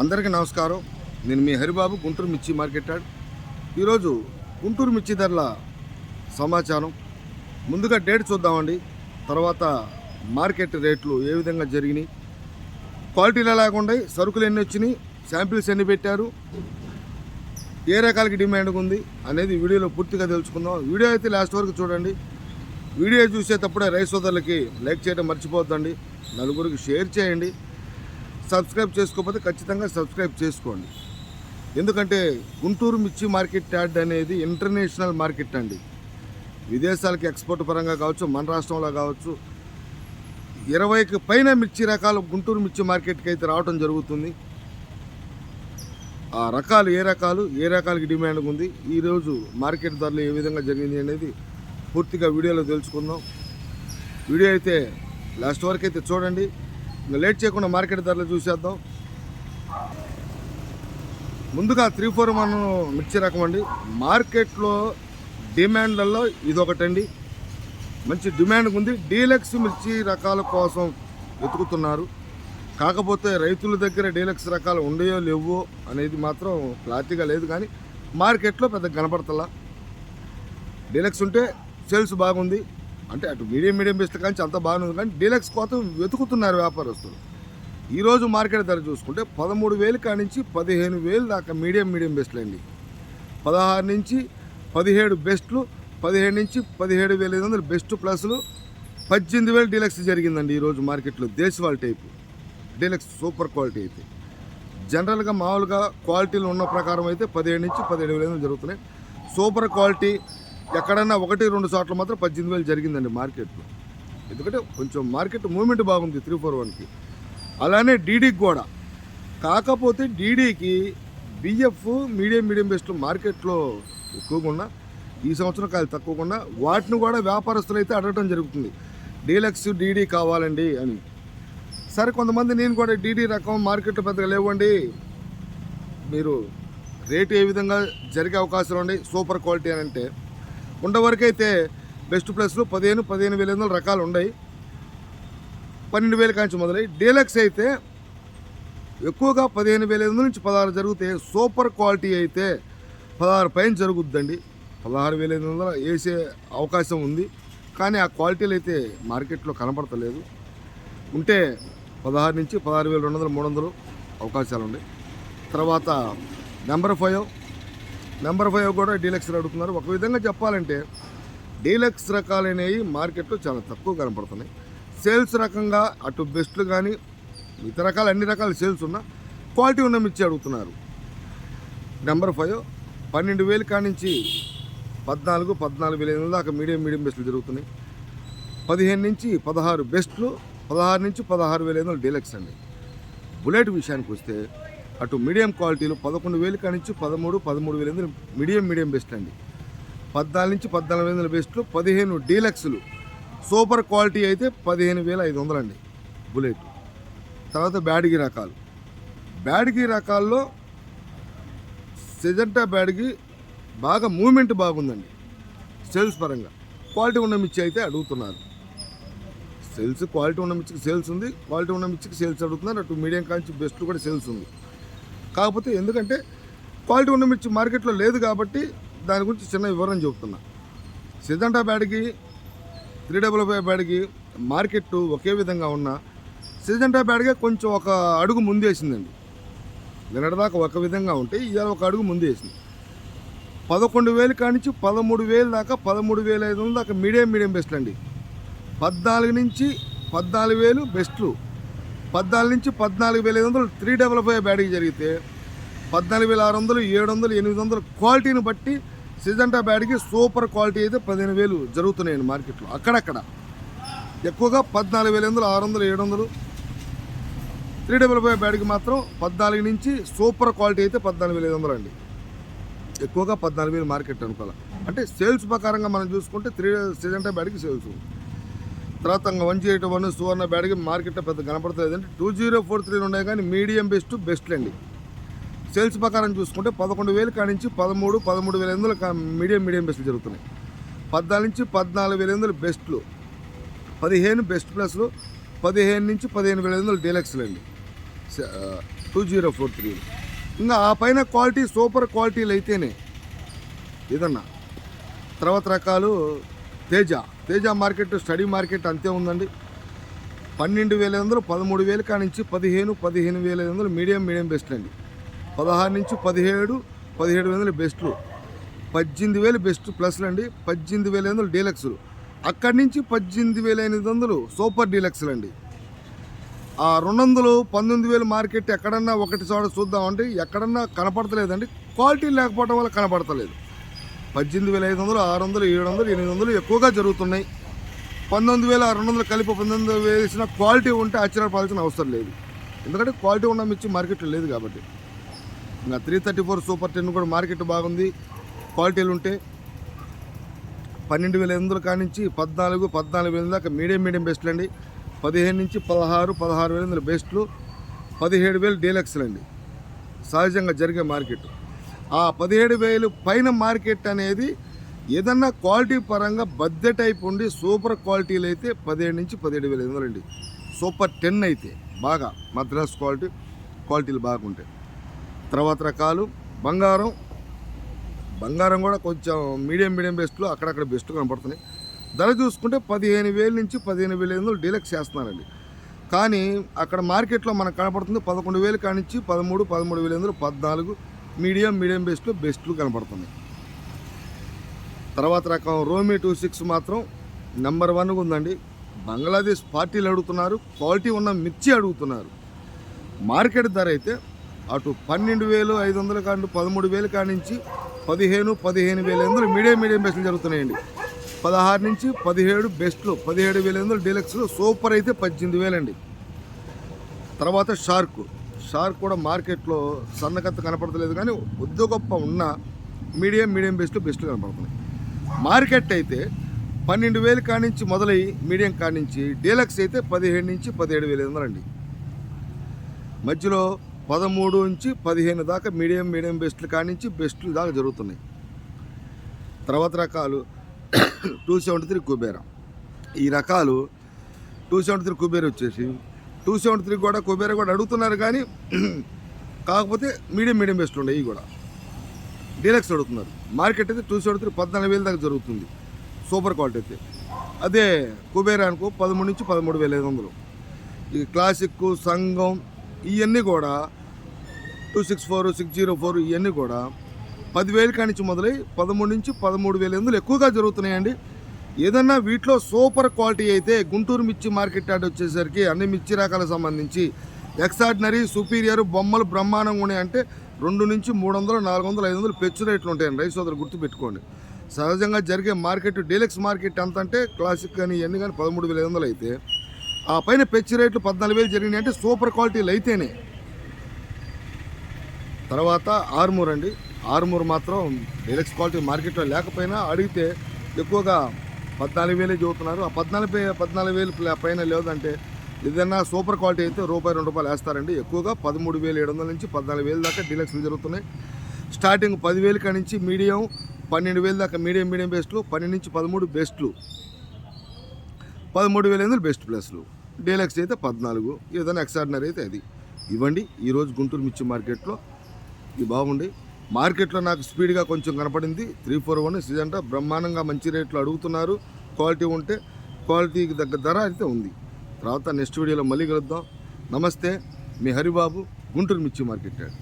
అందరికీ నమస్కారం. నేను మీ హరిబాబు గుంటూరు మిర్చి మార్కెట్ యార్డ్. ఈరోజు గుంటూరు మిర్చి ధరల సమాచారం. ముందుగా డేట్ చూద్దామండి. తర్వాత మార్కెట్ రేట్లు ఏ విధంగా జరిగినాయి. క్వాలిటీలు ఎలాగ ఉన్నాయి సరుకులు ఎన్ని వచ్చినాయి శాంపిల్స్ ఎన్ని పెట్టారు ఏ రకాలకి డిమాండ్ ఉంది అనేది వీడియోలో పూర్తిగా తెలుసుకుందాం. వీడియో అయితే లాస్ట్ వరకు చూడండి. వీడియో చూసేటప్పుడే రైస్ సోదరులకి లైక్ చేయడం మర్చిపోద్దండి నలుగురికి షేర్ చేయండి. సబ్స్క్రైబ్ చేసుకోకపోతే ఖచ్చితంగా సబ్స్క్రైబ్ చేసుకోండి. ఎందుకంటే గుంటూరు మిర్చి మార్కెట్ యార్డ్ అనేది ఇంటర్నేషనల్ మార్కెట్ అండి. విదేశాలకు ఎక్స్పోర్ట్ పరంగా కావచ్చు మన రాష్ట్రంలో కావచ్చు ఇరవైకి పైన మిర్చి రకాలు గుంటూరు మిర్చి మార్కెట్కి అయితే రావడం జరుగుతుంది. ఆ రకాలు ఏ రకాలు ఏ రకాలకి డిమాండ్ ఉంది ఈరోజు మార్కెట్ ధరలు ఏ విధంగా జరిగింది అనేది పూర్తిగా వీడియోలో తెలుసుకుందాం. వీడియో అయితే లాస్ట్ వరకు అయితే చూడండి. ఇంకా లేట్ చేయకుండా మార్కెట్ ధరలు చూసేద్దాం. ముందుగా త్రీ ఫోర్ వన్ మిర్చి రకం అండి. మార్కెట్లో డిమాండ్లలో ఇదొకటండి. మంచి డిమాండ్ ఉంది. డీలక్స్ మిర్చి రకాల కోసం వెతుకుతున్నారు. కాకపోతే రైతుల దగ్గర డీలక్స్ రకాలు ఉండయో లేవో అనేది మాత్రం క్లారిటీగా లేదు కానీ మార్కెట్లో పెద్ద కనపడతలా. డీలక్స్ ఉంటే సేల్స్ బాగుంది. అంటే అటు మీడియం మీడియం బెస్ట్ కానీ అంత బాగుంది కానీ డీలక్స్ కోసం వెతుకుతున్నారు వ్యాపారస్తులు. ఈరోజు మార్కెట్ ధర చూసుకుంటే పదమూడు వేలు కానించి పదిహేను వేలు దాకా మీడియం మీడియం బెస్ట్లు అండి పదహారు నుంచి పదిహేడు బెస్ట్లు పదిహేడు నుంచి పదిహేడు వేల ఐదు వందలు బెస్ట్ ప్లస్లు. పద్దెనిమిది వేలు డీలక్స్ జరిగిందండి ఈరోజు మార్కెట్లో దేశవాల్ టైపు. డీలక్స్ సూపర్ క్వాలిటీ అయితే. జనరల్గా మామూలుగా క్వాలిటీలు ఉన్న ప్రకారం అయితే పదిహేడు నుంచి పదిహేడు వేల ఐదు వందలు జరుగుతున్నాయి. సూపర్ క్వాలిటీ ఎక్కడన్నా ఒకటి రెండు చోట్ల మాత్రం పద్దెనిమిది వేలు జరిగిందండి మార్కెట్లో. ఎందుకంటే కొంచెం మార్కెట్ మూమెంట్ బాగుంది త్రీ ఫోర్ వన్కి. అలానే డీడీకి కూడా. కాకపోతే డీడీకి బిఎఫ్ మీడియం మీడియం బెస్ట్ మార్కెట్లో ఎక్కువగా ఉన్న ఈ సంవత్సరం కాదు తక్కువగా ఉన్న వాటిని కూడా వ్యాపారస్తులు అయితే అడగటం జరుగుతుంది. డీలక్స్ డీడీ కావాలండి అని. సరే కొంతమంది నేను కూడా డీడీ రకం మార్కెట్లో పెద్దగా లేవండి. మీరు రేటు ఏ విధంగా జరిగే అవకాశాలు ఉన్నాయి సూపర్ క్వాలిటీ అని అంటే ఉండవరకు అయితే బెస్ట్ ప్లస్లు పదిహేను పదిహేను వేల ఐదు వందల రకాలు ఉన్నాయి. పన్నెండు వేల కాంచి మొదలై డీలక్స్ అయితే ఎక్కువగా పదిహేను వేల ఐదు వందల నుంచి పదహారు జరిగితే సూపర్ క్వాలిటీ అయితే పదహారు పైన జరుగుద్దండి. పదహారు వేల ఐదు వందల వేసే అవకాశం ఉంది. కానీ ఆ క్వాలిటీలు అయితే మార్కెట్లో కనపడతలేదు. ఉంటే పదహారు నుంచి పదహారు వేల రెండు వందల మూడు వందలు అవకాశాలు ఉన్నాయి. తర్వాత నెంబర్ ఫైవ్ నెంబర్ ఫైవ్ కూడా డీలక్స్ అడుగుతున్నారు. ఒక విధంగా చెప్పాలంటే డీలక్స్ రకాలనేవి మార్కెట్లో చాలా తక్కువ కనపడుతున్నాయి. సేల్స్ రకంగా అటు బెస్ట్లు కానీ మిగతా రకాలు అన్ని రకాల సేల్స్ ఉన్నా క్వాలిటీ ఉన్న మిర్చి అడుగుతున్నారు. నెంబర్ ఫైవ్ పన్నెండు వేలు కానించి పద్నాలుగు పద్నాలుగు వేల ఎనిమిది దాకా మీడియం మీడియం బెస్ట్లు జరుగుతున్నాయి. పదిహేను నుంచి పదహారు బెస్ట్లు పదహారు నుంచి పదహారు వేల ఐదు వందలు డీలక్స్ అండి. బుల్లెట్ విషయానికి వస్తే అటు మీడియం క్వాలిటీలు పదకొండు వేలు కానించి పదమూడు పదమూడు వేల ఎనిమిది మీడియం మీడియం బెస్ట్ అండి. పద్నాలుగు నుంచి పద్నాలుగు వందల బెస్ట్లు పదిహేను డీలక్స్లు. సూపర్ క్వాలిటీ అయితే పదిహేను వేల ఐదు వందలండి బుల్లెట్. తర్వాత బ్యాడ్గి రకాలు. బ్యాడ్గి రకాల్లో సెజెంటా బ్యాడ్గి బాగా మూమెంట్ బాగుందండి సేల్స్ పరంగా. క్వాలిటీ ఉన్న మిర్చి అయితే అడుగుతున్నారు. సేల్స్ క్వాలిటీ ఉన్న మిర్చికి సేల్స్ ఉంది క్వాలిటీ ఉన్న మిర్చికి సేల్స్ అడుగుతున్నారు అటు మీడియం కాంచి బెస్ట్ కూడా సేల్స్ ఉంది. కాకపోతే ఎందుకంటే క్వాలిటీ ఉన్న మిర్చి మార్కెట్లో లేదు కాబట్టి దాని గురించి చిన్న వివరం చెబుతున్నా. సిద్ధంటా బ్యాడ్కి త్రీ డబుల్ ఫైవ్ బ్యాడ్కి మార్కెట్ ఒకే విధంగా ఉన్న సిజంటా బ్యాడ్గా కొంచెం ఒక అడుగు ముందేసిందండి నిన్నటిదాకా ఒక విధంగా ఉంటే ఇవాళ ఒక అడుగు ముందేసింది పదకొండు వేలు కానించి పదమూడు వేలు దాకా పదమూడు వేల ఐదు వందల దాకా మీడియం మీడియం బెస్ట్లు అండి. పద్నాలుగు నుంచి పద్నాలుగు వేలు బెస్ట్లు. పద్నాలుగు నుంచి పద్నాలుగు వేల ఐదు వందలు త్రీ డబల్ ఫైవ్ బ్యాడ్కి జరిగితే పద్నాలుగు వేల ఆరు వందలు ఏడు వందలు ఎనిమిది వందలు క్వాలిటీని బట్టి సిజంటా బ్యాడ్కి సూపర్ క్వాలిటీ అయితే పదిహేను వేలు జరుగుతున్నాయండి మార్కెట్లో. అక్కడక్కడ. ఎక్కువగా పద్నాలుగు వేల వందలు ఆరు వందలు ఏడు వందలు. త్రీ డబుల్ ఫైవ్ బ్యాడ్కి మాత్రం పద్నాలుగు నుంచి సూపర్ క్వాలిటీ అయితే పద్నాలుగు వేల ఐదు వందలు అండి. ఎక్కువగా పద్నాలుగు వేలు మార్కెట్ అనుకోవాలి. అంటే సేల్స్ ప్రకారంగా మనం చూసుకుంటే త్రీ సిజంటా బ్యాడ్కి సేల్స్. తర్వాత one one eight one Suvarna బ్యాడ్కి మార్కెట్లో పెద్ద కనపడతలేదు. అంటే టూ జీరో ఫోర్ త్రీ ఉన్నాయి కానీ మీడియం బెస్ట్ బెస్ట్ అండి. సేల్స్ ప్రకారం చూసుకుంటే పదకొండు వేలు కానించి పదమూడు పదమూడు వేల ఎనిమిదిలో మీడియం మీడియం బెస్ట్లు జరుగుతున్నాయి. పద్నాలుగు నుంచి పద్నాలుగు వేల ఎనిమిదిలు బెస్ట్లు. పదిహేను బెస్ట్ ప్లస్లు పదిహేను నుంచి పదిహేను వేల ఎనిమిదిలు డీలక్స్లు అండి. Two zero four three. ఇంకా ఆ పైన క్వాలిటీ సూపర్ క్వాలిటీలు అయితేనే ఏదన్నా తర్వాత రకాలు Teja. Teja market study market అంతే ఉందండి. పన్నెండు వేల ఎనిమిది వందలు పదమూడు వేలు కానించి పదిహేను పదిహేను వేల ఎనిమిది వందలు మీడియం మీడియం బెస్ట్ అండి. పదహారు నుంచి పదిహేడు పదిహేడు వందలు బెస్ట్లు. పద్దెనిమిది వేలు బెస్ట్ ప్లస్లు అండి. పద్దెనిమిది వేల ఐదు వందలు డీలక్స్లు. అక్కడి నుంచి పద్దెనిమిది వేల ఎనిమిది వందలు సూపర్ డీలక్స్లు అండి. ఆ రెండు వందలు పంతొమ్మిది వేలు మార్కెట్ ఎక్కడన్నా ఒకటి చోట చూద్దామంటే ఎక్కడన్నా కనపడతలేదండి. క్వాలిటీ లేకపోవడం వల్ల కనపడతలేదు. పద్దెనిమిది వేల ఐదు వందలు ఆరు వందలు ఏడు వందలు ఎనిమిది వందలు ఎక్కువగా జరుగుతున్నాయి. పంతొమ్మిది వేల రెండు వందలు కలిపి పంతొమ్మిది వేలు వేసిన క్వాలిటీ ఉంటే ఆశ్చర్యపడాల్సిన అవసరం లేదు. ఎందుకంటే క్వాలిటీ ఉన్న మిర్చి మార్కెట్లో లేదు కాబట్టి. ఇంకా three thirty four super ten కూడా మార్కెట్ బాగుంది. క్వాలిటీలు ఉంటే పన్నెండు వేల ఎనిమిది వందల కానించి పద్నాలుగు పద్నాలుగు వేల దాకా మీడియం మీడియం బెస్ట్లు అండి. పదిహేను నుంచి పదహారు పదహారు వేల వందల బెస్ట్లు పదిహేడు వేలు డీలక్స్లు అండి. సహజంగా జరిగే మార్కెట్ ఆ పదిహేడు వేలు పైన మార్కెట్ అనేది ఏదన్నా క్వాలిటీ పరంగా బద్దె టైప్ ఉండి సూపర్ క్వాలిటీలు అయితే పదిహేడు నుంచి పదిహేడు వేల ఎనిమిది సూపర్ టెన్ అయితే బాగా మద్రాస్ క్వాలిటీ క్వాలిటీలు బాగుంటాయి. తర్వాత రకాలు బంగారం. బంగారం కూడా కొంచెం మీడియం మీడియం బెస్ట్లో అక్కడక్కడ బెస్ట్ కనపడుతున్నాయి. ధర చూసుకుంటే పదిహేను వేల నుంచి పదిహేను వేల ఐదు వందలు డీలక్స్ చేస్తున్నారండి. కానీ అక్కడ మార్కెట్లో మనకు కనపడుతుంది పదకొండు వేలు కానించి పదమూడు పదమూడు వేల ఐదు పద్నాలుగు మీడియం మీడియం బెస్ట్లో బెస్ట్లు కనపడుతున్నాయి. తర్వాత రకం రోమి టూ సిక్స్ మాత్రం నెంబర్ వన్గా ఉందండి. బంగ్లాదేశ్ పార్టీలు అడుగుతున్నారు క్వాలిటీ ఉన్న మిర్చి అడుగుతున్నారు. మార్కెట్ ధర అయితే అటు పన్నెండు వేలు ఐదు వందల కాండి పదమూడు వేలు కానించి పదిహేను పదిహేను వేల ఎందులో మీడియం మీడియం బెస్ట్లు జరుగుతున్నాయండి. పదహారు నుంచి పదిహేడు బెస్ట్లు పదిహేడు వేల ఎందులో డీలక్స్లు సూపర్ అయితే పద్దెనిమిది వేలండి. తర్వాత షార్క్. షార్క్ కూడా మార్కెట్లో సన్నకత్త కనపడతలేదు కానీ ఉద్యోగ గొప్ప ఉన్న మీడియం మీడియం బెస్ట్ బెస్ట్ కనపడుతున్నాయి. మార్కెట్ అయితే పన్నెండు వేలు కానించి మొదలై మీడియం కానించి డీలక్స్ అయితే పదిహేడు నుంచి పదిహేడు వేల ఐదు మధ్యలో పదమూడు నుంచి పదిహేను దాకా మీడియం మీడియం బెస్ట్లు కానించి బెస్ట్లు దాకా జరుగుతున్నాయి. తర్వాత రకాలు టూ సెవెంటీ త్రీ కుబేరా. ఈ రకాలు టూ సెవెంటీ త్రీ కుబేర వచ్చేసి టూ సెవెంటీ త్రీ కూడా కుబేర కూడా అడుగుతున్నారు కానీ కాకపోతే మీడియం మీడియం బెస్ట్ ఉన్నాయి ఇవి కూడా. డీలక్స్ అడుగుతున్నారు. మార్కెట్ అయితే టూ సెవెంటీ త్రీ పద్నాలుగు వేల దాకా జరుగుతుంది. సూపర్ క్వాలిటీ అయితే. అదే కుబేరా అనుకో పదమూడు నుంచి పదమూడు వేల ఐదు వందలు. ఈ క్లాసిక్ సంఘం ఇవన్నీ కూడా two six four six zero four ఇవన్నీ కూడా పదివేలు కానించి మొదలై పదమూడు నుంచి పదమూడు వేల ఎందులు ఎక్కువగా జరుగుతున్నాయండి. ఏదన్నా వీటిలో సూపర్ క్వాలిటీ అయితే గుంటూరు మిర్చి మార్కెట్ యార్డ్ వచ్చేసరికి అన్ని మిర్చి రకాలకు సంబంధించి ఎక్సార్డినరీ సుపీరియర్ బొమ్మలు బ్రహ్మాండంగా ఉన్నాయి అంటే రెండు నుంచి మూడు వందలు నాలుగు వందలు ఐదు వందలు పెచ్చు రేట్లు ఉంటాయండి. రైస్ సోదరు గుర్తుపెట్టుకోండి. సహజంగా జరిగే మార్కెట్ డీలక్స్ మార్కెట్ ఎంత అంటే క్లాసిక్ కానీ ఇవన్నీ కానీ పదమూడు వేల ఐదు వందలు అయితే ఆ పైన పెచ్చు రేట్లు పద్నాలుగు వేలు జరిగినాయి అంటే సూపర్ క్వాలిటీలు అయితేనే. తర్వాత ఆర్మూర్ అండి. ఆర్మూర్ మాత్రం డీలక్స్ క్వాలిటీ మార్కెట్లో లేకపోయినా అడిగితే ఎక్కువగా పద్నాలుగు వేలే చదువుతున్నారు ఆ పద్నాలుగు పద్నాలుగు వేలు పైన లేదంటే ఏదైనా సూపర్ క్వాలిటీ అయితే రూపాయి రెండు రూపాయలు వేస్తారండి. ఎక్కువగా పదమూడు వేలు ఏడు వందల నుంచి పద్నాలుగు వేలు దాకా డీలక్స్లు జరుగుతున్నాయి. స్టార్టింగ్ పదివేలు కాడి నుంచి మీడియం పన్నెండు వేలు దాకా మీడియం మీడియం బెస్ట్లు పన్నెండు నుంచి పదమూడు బెస్ట్లు. పదమూడు వేల ఎనిమిది బెస్ట్ ప్లస్లు. డీలక్స్ అయితే పద్నాలుగు ఏదైనా ఎక్స్ట్రాడినరీ అయితే అది. ఇవ్వండి ఈరోజు గుంటూరు మిర్చి మార్కెట్లో ఇది బాగుండి మార్కెట్లో నాకు స్పీడ్గా కొంచెం కనపడింది. త్రీ ఫోర్ వన్ సీజన్ బ్రహ్మాండంగా మంచి రేట్లు అడుగుతున్నారు. క్వాలిటీ ఉంటే క్వాలిటీకి తగ్గ ధర అయితే ఉంది. తర్వాత నెక్స్ట్ వీడియోలో మళ్ళీ కలుద్దాం. నమస్తే మీ హరిబాబు గుంటూరు మిర్చి మార్కెట్ యార్డ్